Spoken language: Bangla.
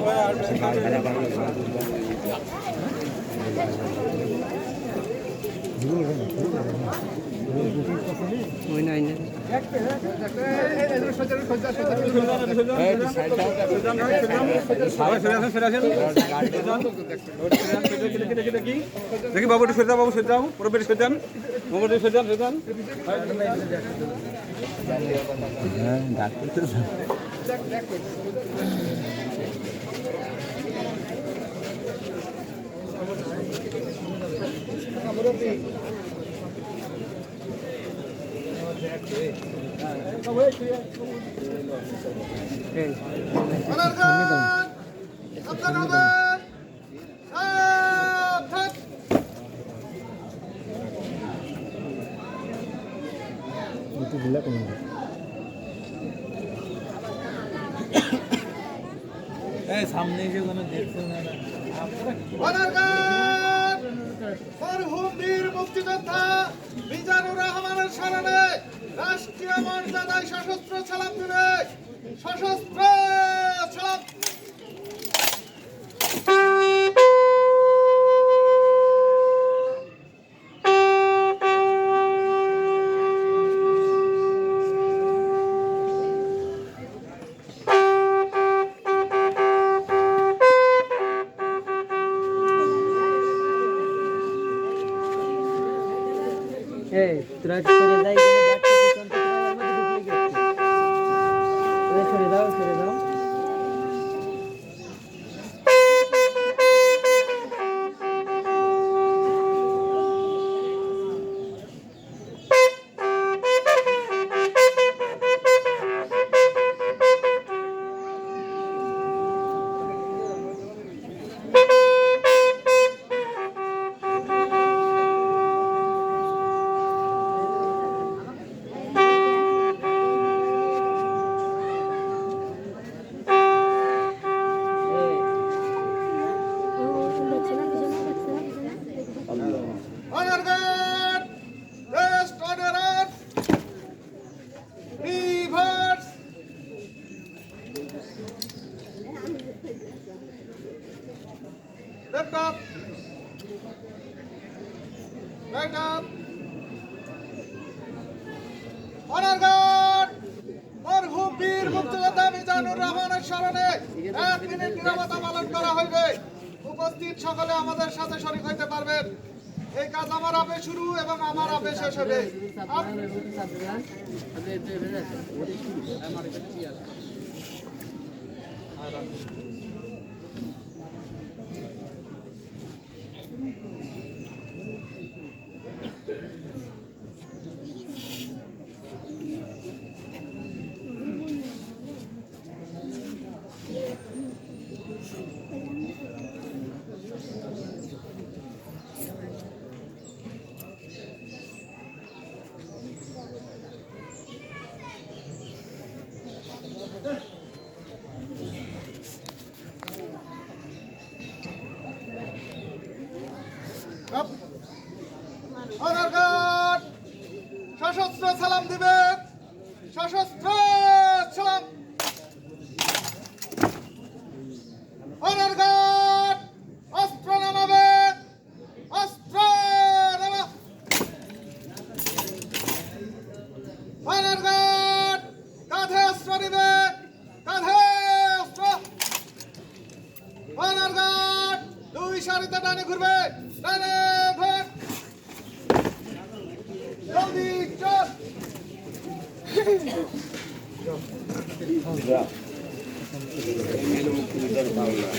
ওই নাই না দেখি বাবু একটু সরে যাও বাবু সরে যাও পুরো পেটে সরে যান বাবু সরে যান সরে যান এই সামনে এসে কোনো দেখছে না। মরহুম বীর মুক্তিযোদ্ধা মিজানুর রহমানের স্মরণে রাষ্ট্রীয় মর্যাদায় সশস্ত্র সালাম দিবে সশস্ত্র সালাম এই তোরা সরে যাই এখানে দেখতে তোরা দাও ছেড়ে সরে Left up! Right up! Honor guard! মরহুম বীর মুক্তিযোদ্ধা মিজানুর রহমানের স্মরণে এক মিনিট নিরবতা পালন করা হইবে উপস্থিত সকলে আমাদের সাথে শরীক হইতে পারবেন এই কাজ আমার আপে শুরু এবং আমার আপে শেষ হবে আপ- Guard! সশস্ত্র সালাম দিবে সশস্ত্র সালাম Honor guard! অস্ত্র নামাবে অস্ত্র নামা guard! কাঁধে অস্ত্র! দুই সারিতে ডানে ঘুরবে, ডানে ঘুর চল